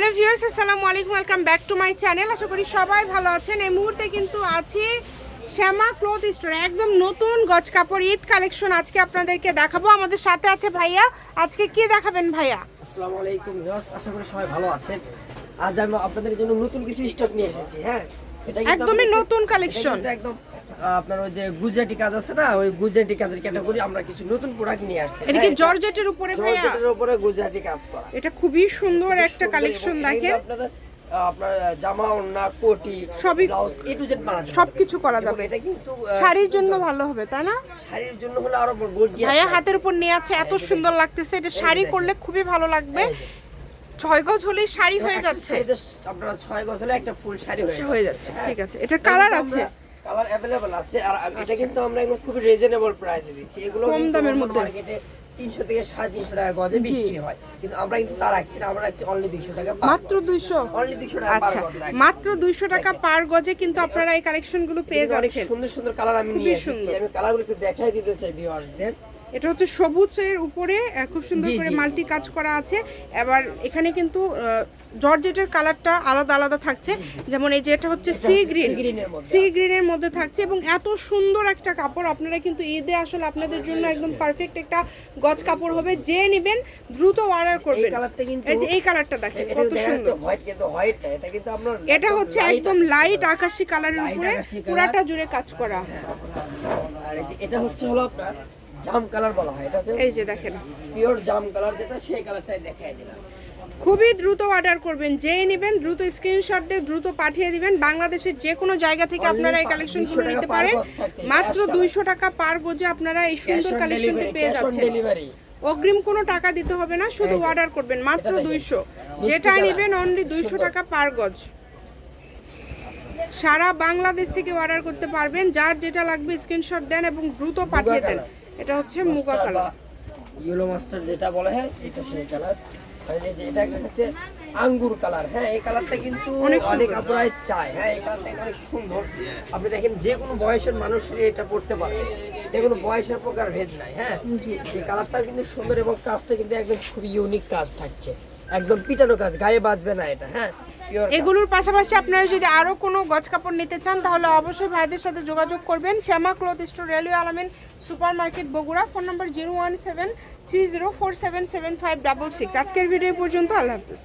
Hello viewers আসসালামু আলাইকুম welcome back to my channel. আশা করি সবাই ভালো আছেন। এই মুহূর্তে কিন্তু আছি শ্যামা ক্লথ স্টোর একদম নতুন গজ কাপড় ঈদ কালেকশন আজকে আপনাদেরকে দেখাবো। আমাদের সাথে আছে ভাইয়া। আজকে কি দেখাবেন ভাইয়া? আসসালামু আলাইকুম ভিউয়ার্স আশা করি সবাই ভালো আছেন। আজ আমি আপনাদের জন্য নতুন কিছু স্টক নিয়ে এসেছি হ্যাঁ? এটা একদমই নতুন কালেকশন একদম আপনার ওই যে গুজরাটি কাজ আছে না ওই গুজরাটি কাজের ক্যাটাগরি আমরা কিছু নতুন প্রোডাক্ট নিয়ে আসছি। এটা কি হ্যাঁ, জর্জেটের উপরে ভাইয়া? জর্জেটের উপরে গুজরাটি কাজ করা। এটা খুবই সুন্দর একটা কালেকশন দেখেন। আপনাদের আপনার জামা ওড়না কোটি সবই- ব্লাউজ এ টু জেড বানাতে সবকিছু করা যাবে। এটা কিন্তু শাড়ির জন্য ভালো হবে তাই না? শাড়ির জন্য হলো আরও গর্জিয়াস ভাইয়া হাতের উপর নিয়ে আছে এত সুন্দর লাগতেছে এটা শাড়ি। করলে খুবই ভালো লাগবে। ছয় গজ হলেই শাড়ি হয়ে যাচ্ছে। আপনারা ছয় গজ হলে একটা ফুল শাড়ি হয়ে হয়ে যাচ্ছে। ঠিক আছে। এটা কালার আছে। কালার অ্যাভেলেবল আছে। আর এটা কিন্তু আমরা একদম খুবই রিজনেবল প্রাইসে দিচ্ছি। এগুলো কম দামের মধ্যে। মার্কেটে তিনশো থেকে সাড়ে তিনশো টাকা গজে বিক্রি হয়। কিন্তু আমরা কিন্তু তা রাখছি না আমরা রাখছি অনলি দুইশো টাকা মাত্র দুইশো? অনলি দুইশো টাকা আচ্ছা। মাত্র দুইশো টাকা পার গজে কিন্তু আপনারা এই কালেকশনগুলো পেয়ে কিন্তু অনেক যাচ্ছেন। সুন্দর সুন্দর কালার আমি নিয়ে এসেছি। সুন্দর। আমি কালারগুলো একটু দেখাই দিতে চাই ভিউয়ার্সদের এটা হচ্ছে সবুজের উপরে খুব সুন্দর করে মাল্টি কাজ করা আছে। এবার এখানে কিন্তু জর্জেটের কালারটা আলাদা আলাদা থাকছে। যেমন এই যে এটা হচ্ছে সি গ্রিন। সি গ্রিনের মধ্যে থাকছে এবং এত সুন্দর একটা কাপড় আপনারা কিন্তু ঈদে আসলে আপনাদের জন্য একদম পারফেক্ট একটা গজ কাপড় হবে। যে নেবেন দ্রুত অর্ডার করবেন। এই যে এই কালারটা দেখেন কত সুন্দর। এটা কিন্তু আপনার এটা হচ্ছে একদম লাইট আকাশি কালারের উপরে পুরাটা জুড়ে কাজ করা। আর এই যে এটা হচ্ছে হলো আপনার জাম কালার বলা হয় এটা এই যে দেখেন পিওর জাম কালার যেটা সেই কালারটাই দেখাই দিলাম খুবই দ্রুত অর্ডার করবেন যেই নেবেন দ্রুত স্ক্রিনশট দিয়ে দ্রুত পাঠিয়ে দিবেন বাংলাদেশের যে কোনো জায়গা থেকে আপনারা এই পা- কালেকশনগুলো নিতে পারেন মাত্র। দুইশো টাকা পার গোজে আপনারা এই সুন্দর কালেকশনটি পেয়ে যাচ্ছেন অগ্রিম কোনো টাকা দিতে হবে না শুধু অর্ডার করবেন মাত্র। দুইশো colour। নেবেন অনলি দুইশো। টাকা পার গজ সারা বাংলাদেশ থেকে অর্ডার করতে পারবেন যার যেটা লাগবে স্ক্রিনশট দেন এবং দ্রুত পাঠিয়ে দেন। এটা হচ্ছে মুগা কালার। ইয়েলো মাস্টার যেটা বলে হ্যাঁ এটা সেই কালার। এই যে এটা একটা হচ্ছে আঙ্গুর কালার। হ্যাঁ এই কালারটা কিন্তু অনেক অনেক। আপনারাই চায়। হ্যাঁ এই কালারটা অনেক সুন্দর। আপনি দেখেন যে কোনো বয়সের মানুষ এটা পড়তে পারবে। এটা কোনো বয়সের প্রকার ভেদ নাই হ্যাঁ? এই কালারটা কিন্তু সুন্দর এবং কাজটা কিন্তু একদম খুব ইউনিক কাজ থাকছে। একদম পিটানো কাজ গায়ে বাজবে না এটা হ্যাঁ? এগুলোর পাশাপাশি আপনারা যদি আরও কোনো গজ কাপড় নিতে চান, তাহলে অবশ্যই ভাইদের সাথে যোগাযোগ করবেন। Shyama cloth store, railway Alamin super market Bogura. Phone number zero one seven three zero four seven seven five double six. আজকের ভিডিও পর্যন্ত, আল্লাহ হাফিজ।